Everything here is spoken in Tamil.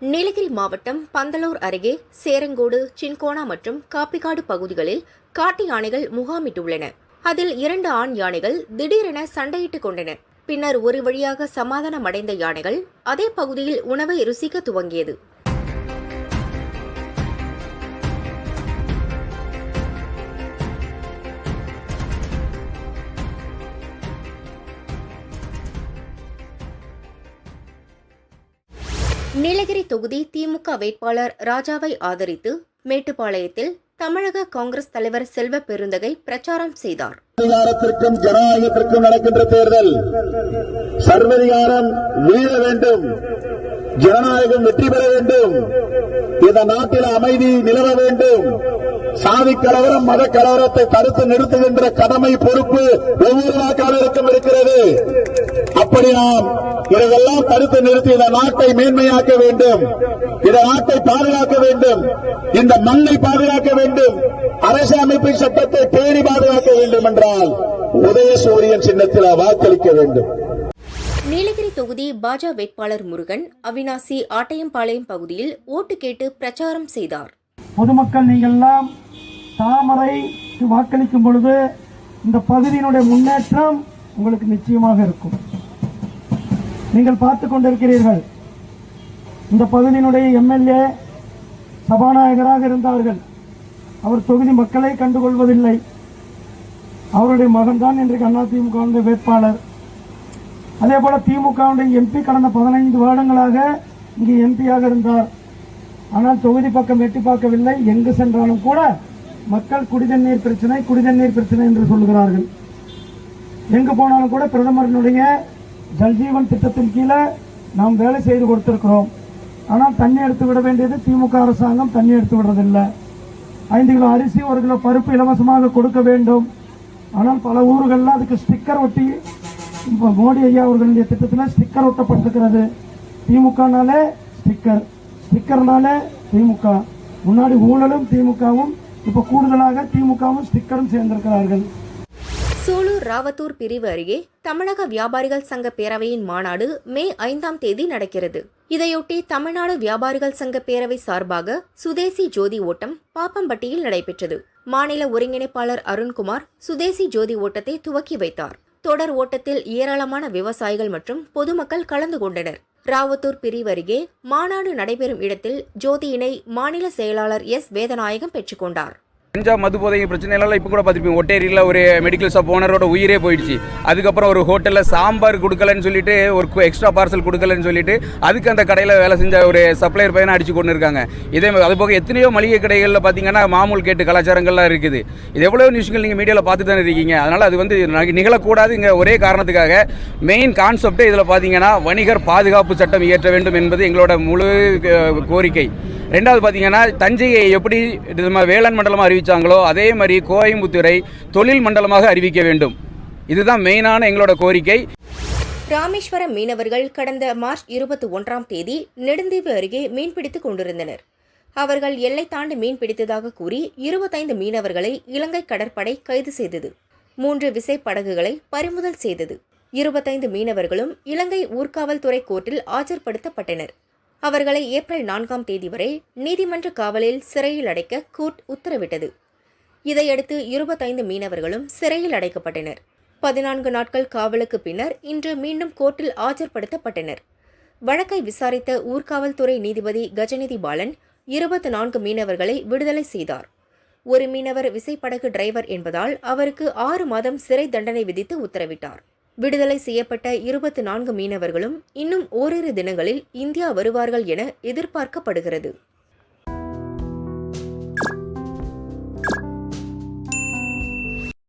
நீலகிரி மாவட்டம் பந்தலூர் அருகே சேரங்கோடு சின்கோனா மற்றும் காப்பிக்காடு பகுதிகளில் காட்டு யானைகள் முகாமிட்டுள்ளன. அதில் இரண்டு ஆண் யானைகள் திடீரென சண்டையிட்டுக் கொண்டன. பின்னர் ஒரு வழியாக சமாதானம் அடைந்த யானைகள் அதே பகுதியில் உணவை ருசிக்க துவங்கியது. நீலகிரி தொகுதி திமுக வேட்பாளர் ராஜாவை ஆதரித்து மேட்டுப்பாளையத்தில் தமிழக காங்கிரஸ் தலைவர் செல்வ பெருந்தகை பிரச்சாரம் செய்தார். அதிகாரத்திற்கும் ஜனநாயகத்திற்கும் நடக்கின்ற தேர்தல். சர்வதிகாரம் வீழ வேண்டும். ஜனநாயகம் வெற்றி பெற வேண்டும். இந்த நாட்டில் அமைதி நிலவ வேண்டும். சாதி கலவரம் மத கலவரத்தை தடுத்து நிறுத்துகின்ற கடமை பொறுப்பு ஒவ்வொரு வாக்காளருக்கும் இருக்கிறது. அப்படி நாம் இதையெல்லாம் தடுத்து நிறுத்தி இந்த நாட்டை மேன்மையாக்க வேண்டும். இந்த நாட்டை பாதுகாக்க வேண்டும். இந்த மண்ணை பாதுகாக்க வேண்டும். அரசு அமைப்பின் சட்டத்தை பேணி பாதுகாக்க வேண்டும் என்றால் உதயசூரியன் சின்னத்தில் வாக்களிக்க வேண்டும். நீலகிரி தொகுதி பாஜ வேட்பாளர் முருகன் அவினாசி ஆட்டையம்பாளையம் பகுதியில் ஓட்டு கேட்டு பிரச்சாரம் செய்தார். பொதுமக்கள் நீங்கள்லாம் தாமரை வாக்களிக்கும் பொழுது இந்த பகுதியினுடைய முன்னேற்றம் உங்களுக்கு நிச்சயமாக இருக்கும். நீங்கள் பார்த்து கொண்டிருக்கிறீர்கள். இந்த பகுதியினுடைய எம்எல்ஏ சபாநாயகராக இருந்தார்கள். அவர் தொகுதி மக்களை கண்டுகொள்வதில்லை. அவருடைய மகன்தான் இன்றைக்கு அதிமுக வேட்பாளர். அதே போல திமுகவுடைய எம்பி கடந்த பதினைந்து வருடங்களாக இங்கு எம்பியாக இருந்தார். ஆனால் தொகுதி பக்கம் எட்டி பார்க்கவில்லை. எங்கு சென்றாலும் கூட மக்கள் குடிதண்ணீர் பிரச்சனை குடிதண்ணீர் பிரச்சனை என்று சொல்கிறார்கள் எங்கு போனாலும் கூட பிரதமரினுடைய ஜல்ஜீவன் திட்டத்தின் கீழே நாம் வேலை செய்து கொடுத்திருக்கிறோம். ஆனால் தண்ணி எடுத்து விட வேண்டியது திமுக அரசாங்கம் தண்ணி எடுத்து விடுறதில்லை. ஐந்து கிலோ அரிசி ஒரு கிலோ பருப்பு இலவசமாக கொடுக்க வேண்டும். ஆனால் பல ஊர்களில் அதுக்கு ஸ்டிக்கர் ஒட்டி இப்போ மோடி ஐயா அவர்களுடைய திட்டத்தில் ஸ்டிக்கர் ஒட்டப்பட்டிருக்கிறது. திமுகனாலே ஸ்டிக்கர் ஸ்டிக்கர்னாலே திமுக. முன்னாடி ஊழலும் திமுகவும் இப்போ கூடுதலாக திமுகவும் ஸ்டிக்கரும் சேர்ந்திருக்கிறார்கள். சூலூர் ராவத்தூர் பிரிவு அருகே தமிழக வியாபாரிகள் சங்க பேரவையின் மாநாடு மே ஐந்தாம் தேதி நடக்கிறது. இதையொட்டி தமிழ்நாடு வியாபாரிகள் சங்க பேரவை சார்பாக சுதேசி ஜோதி ஓட்டம் பாப்பம்பட்டியில் நடைபெற்றது. மாநில ஒருங்கிணைப்பாளர் அருண்குமார் சுதேசி ஜோதி ஓட்டத்தை துவக்கி வைத்தார். தொடர் ஓட்டத்தில் ஏராளமான விவசாயிகள் மற்றும் பொதுமக்கள் கலந்து கொண்டனர். ராவத்தூர் பிரிவு அருகே மாநாடு நடைபெறும் இடத்தில் ஜோதியினை மாநில செயலாளர் எஸ். வேதநாயகம் பெற்றுக்கொண்டார். கஞ்சா மது போதை பிரச்சனைலாம் இப்போ கூட பார்த்துருப்பீங்க. ஒட்டேரியில் ஒரு மெடிக்கல் ஷாப் ஓனரோட உயிரே போயிடுச்சு. அதுக்கப்புறம் ஒரு ஹோட்டலில் சாம்பார் கொடுக்கலன்னு சொல்லிட்டு ஒரு எக்ஸ்ட்ரா பார்சல் கொடுக்கலன்னு சொல்லிட்டு அதுக்கு அந்த கடையில் வேலை செஞ்ச ஒரு சப்ளையர் பையனை அடிச்சு கொண்டு இருக்காங்க இதே அது போக எத்தனையோ மளிகை கடைகளில் பார்த்தீங்கன்னா மாமூல் கேட்டு கலாச்சாரங்கள்லாம் இருக்குது. இது எவ்வளோ நியூஸ்கள் நீங்கள் மீடியாவில் பார்த்து தானே இருக்கீங்க. அதனால் அது வந்து நிகழக்கூடாதுங்க நிகழக்கூடாது இங்கே ஒரே காரணத்துக்காக. மெயின் கான்செப்டே இதில் பார்த்தீங்கன்னா வணிகர் பாதுகாப்பு சட்டம் இயற்ற வேண்டும் என்பது எங்களோட முழு கோரிக்கை. ரெண்டாவது பார்த்தீங்கன்னா தஞ்சையை எப்படி வேளாண் மண்டலமாக அறிவித்தாங்களோ அதே மாதிரி கோயம்புத்தூரை தொழில் மண்டலமாக அறிவிக்க வேண்டும். இதுதான் மெயினான எங்களோட கோரிக்கை. ராமேஸ்வரம் மீனவர்கள் கடந்த மார்ச் இருபத்தி ஒன்றாம் தேதி நெடுந்தீவு அருகே மீன்பிடித்துக் கொண்டிருந்தனர். அவர்கள் எல்லை தாண்டி மீன் பிடித்ததாக கூறி இருபத்தைந்து மீனவர்களை இலங்கை கடற்படை கைது செய்தது. மூன்று விசைப்படகுகளை பறிமுதல் செய்தது. இருபத்தைந்து மீனவர்களும் இலங்கை ஊர்காவல்துறை கோர்ட்டில் ஆஜர்படுத்தப்பட்டனர். அவர்களை ஏப்ரல் நான்காம் தேதி வரை நீதிமன்ற காவலில் சிறையில் அடைக்க கோர்ட் உத்தரவிட்டது. இதையடுத்து இருபத்தைந்து மீனவர்களும் சிறையில் அடைக்கப்பட்டனர். பதினான்கு நாட்கள் காவலுக்கு பின்னர் இன்று மீண்டும் கோர்ட்டில் ஆஜர்படுத்தப்பட்டனர். வழக்கை விசாரித்த ஊர்காவல்துறை நீதிபதி கஜநிதி பாலன் இருபத்தி நான்கு மீனவர்களை விடுதலை செய்தார். ஒரு மீனவர் விசைப்படகு டிரைவர் என்பதால் அவருக்கு ஆறு மாதம் சிறை தண்டனை விதித்து உத்தரவிட்டார். விடுதலை செய்யப்பட்ட இருபத்தி நான்கு மீனவர்களும் இன்னும் ஓரிரு தினங்களில் இந்தியா வருவார்கள் என எதிர்பார்க்கப்படுகிறது.